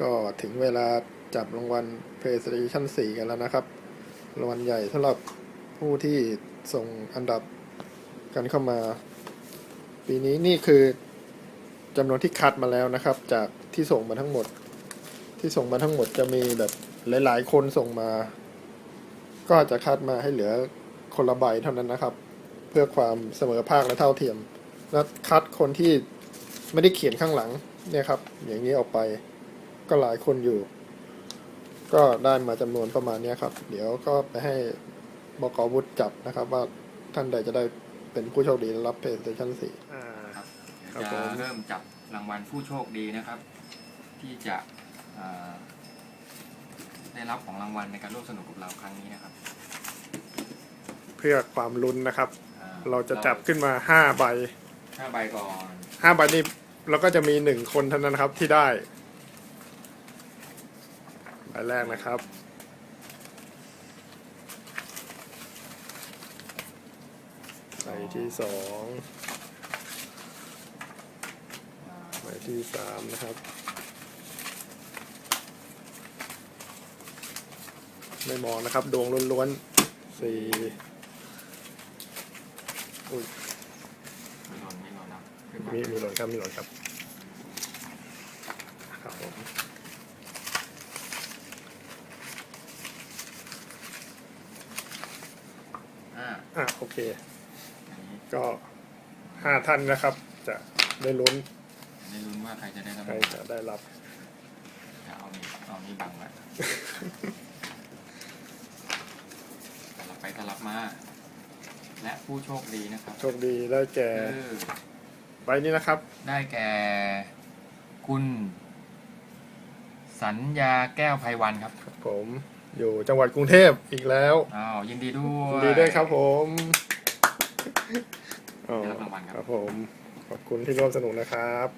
ก็ถึงเวลาจับรางวัล PlayStation 4 กันแล้วนะครับ รางวัลใหญ่สำหรับผู้ที่ส่งอันดับกันเข้ามา ปีนี้นี่คือจำนวนที่คัดมาแล้วนะครับ จากที่ส่งมาทั้งหมด ที่ส่งมาทั้งหมดจะมีแบบหลาย ๆ คนส่งมา ก็จะคัดมาให้เหลือคนละใบเท่านั้นนะครับ เพื่อความเสมอภาคและเท่าเทียม แล้วคัดคนที่ไม่ได้เขียนข้างหลังเนี่ยครับ อย่างนี้ออกไป ก็หลายคนอยู่ ก็ได้มาจำนวนประมาณเนี้ยครับ เดี๋ยวก็ไปให้บกวุฒิจับนะครับ ว่าท่านใดจะได้เป็นผู้โชคดีรับ PlayStation 4 อ่า ครับครับเดี๋ยวผมจะเริ่มจับรางวัลผู้โชคดีนะครับ ที่จะเอ่อได้รับของรางวัลในการร่วมสนุกกับเราครั้งนี้นะครับเพื่อความลุ้นนะครับ อ่เราจะจับขึ้นมาห้าใบห้าใบก่อนห้าใบนี้เราก็จะมีหนึ่งคนเท่านั้นนะครับที่ได้ ใบแรกนะครับ ใบที่สองใบที่สามนะครับ ไม่มองนะครับ ดวงล้วนๆสี่อุ้ยไม่หล่นไม่หล่นนะขึ้นมามีมีหล่นครับ มีหล่นครับครับผม อ่าอะโอเคอันนี้ก็ห้าท่านนะครับ จะได้ลุ้นได้ลุ้นว่าใครจะได้รับใครจะได้รับจะเอานี่เอานี่บังไว้สลับไปสลับมา และผู้โชคดีนะครับโชคดีได้แก่คือใบนี้นะครับ ได้แก่คุณ สัญญาแก้วไพวันครับครับผม อยู่จังหวัดกรุงเทพอีกแล้วอ้าวยินดีด้วยยินดีด้วยครับผมอ๋อได้รับรางวัลครับครับผม ขอบคุณที่ร่วมสนุกนะครับ